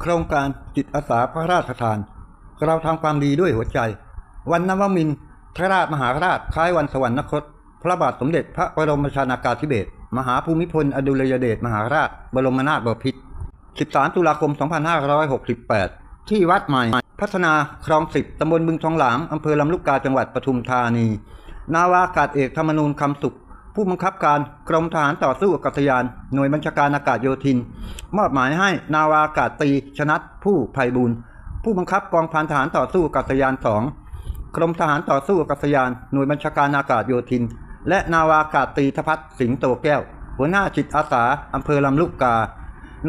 โครงการจิตอาสาพระราชทาน เราทำความดีด้วยหัวใจ วันนวมินทรราชมหาราชคล้ายวันสวรรคต พระบาทสมเด็จพระบรมชนากาธิเบศรมหาภูมิพล อดุลยเดชมหาราช บรมนาถบพิตร 13 ตุลาคม 2568 ที่วัดใหม่ พัฒนาคลองสิบตำบลบึงทองหลางอำเภอลำลูกกาจังหวัดปทุมธานี นาวากาศเอกธรรมนูญคำสุข ผู้บังคับการกรมทหารต่อสู้อากาศยาน หน่วยบัญชาการอากาศโยธิน มอบหมายให้นาวาอากาศตรีชนัทผู้ไพบูลย์ผู้บังคับกองพันทหารต่อสู้อากาศยานสองกรมทหารต่อสู้อากาศยาน หน่วยบัญชาการอากาศโยธิน และนาวาอากาศตรีทพัฒสิงห์โตแก้ว หัวหน้าจิตอาสาอำเภอลำลูกกา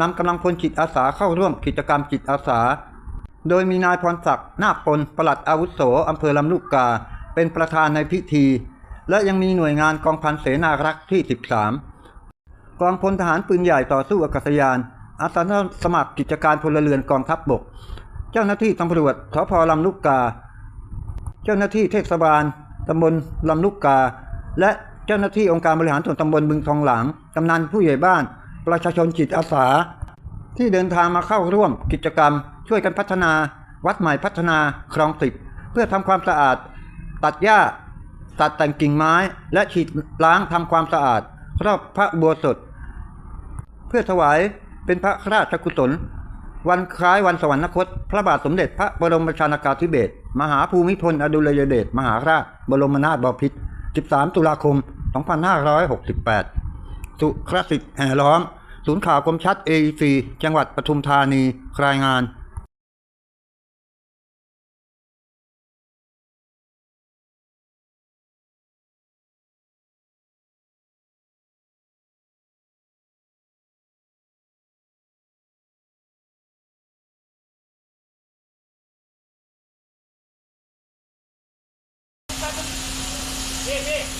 นำกำลังพลจิตอาสาเข้าร่วมกิจกรรมจิตอาสา โดยมีนายพรศักดิ์นาคปนปลัดอาวุโสอำเภอลำลูกกา เป็นประธานในพิธี และยังมีหน่วยงานกองพันเสนารักษ์ที่ 13 กองพลทหารปืนใหญ่ต่อสู้อากาศยาน อาสาสมัครกิจการพลเรือนกองทัพบบก เจ้าหน้าที่ตำรวจสพลำลูกกา เจ้าหน้าที่เทศบาลตำบลลำลูกกา และเจ้าหน้าที่องค์การบริหารส่วนตำบลบึงทองหลางกำนันผู้ใหญ่บ้าน ประชาชนจิตอาสา ที่เดินทางมาเข้าร่วมกิจกรรม ช่วยกันพัฒนา วัดใหม่พัฒนาคลองสิบเพื่อทำความสะอาด ตัดหญ้า ตัดแต่งกิ่งไม้ และฉีดล้างทำความสะอาด รอบพระบัวสด เพื่อถวายเป็นพระราชกุศล วันคล้ายวันสวรรคต พระบาทสมเด็จพระบรมชนากาธิเบศรมหาภูมิพลอดุลยเดชมหาราช บรมนาถบพิตร 13 ตุลาคม 2568 สุครสิทธิ์แห่ล้อม ศูนย์ข่าวคมชัด AEC จังหวัดปทุมธานี รายงาน ต้อ